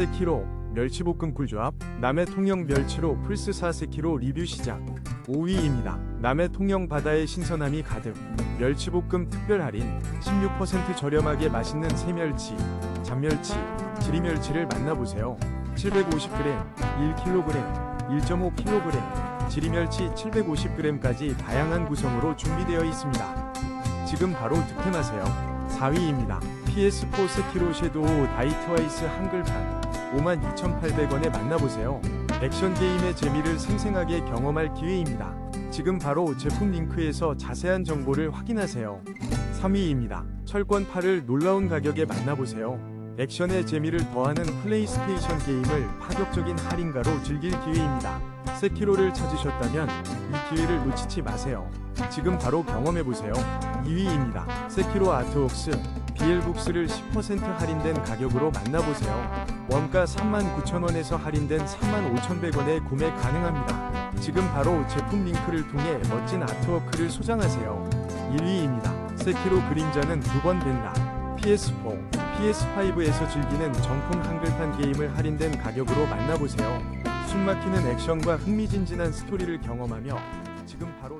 세키로 멸치볶음 꿀조합 남해 통영 멸치로 플스 4 세키로 리뷰 시작 5위입니다. 남해 통영 바다의 신선함이 가득 멸치볶음 특별 할인 16% 저렴하게 맛있는 새멸치, 잡멸치, 지리멸치를 만나보세요. 750g, 1kg, 1.5kg, 지리멸치 750g까지 다양한 구성으로 준비되어 있습니다. 지금 바로 득템하세요. 4위입니다. PS4 세키로 섀도우 다이트와이스 한글판 52,800원에 만나보세요. 액션 게임의 재미를 생생하게 경험할 기회입니다. 지금 바로 제품 링크에서 자세한 정보를 확인하세요. 3위입니다. 철권 8을 놀라운 가격에 만나보세요. 액션의 재미를 더하는 플레이스테이션 게임을 파격적인 할인가로 즐길 기회입니다. 세키로를 찾으셨다면 이 기회를 놓치지 마세요. 지금 바로 경험해보세요. 2위입니다. 세키로 아트웍스 비엘북스를 10% 할인된 가격으로 만나보세요. 원가 39,000원에서 할인된 35,100원에 구매 가능합니다. 지금 바로 제품 링크를 통해 멋진 아트워크를 소장하세요. 1위입니다. 세키로 그림자는 두 번 된다. PS4, PS5에서 즐기는 정품 한글판 게임을 할인된 가격으로 만나보세요. 숨막히는 액션과 흥미진진한 스토리를 경험하며 지금 바로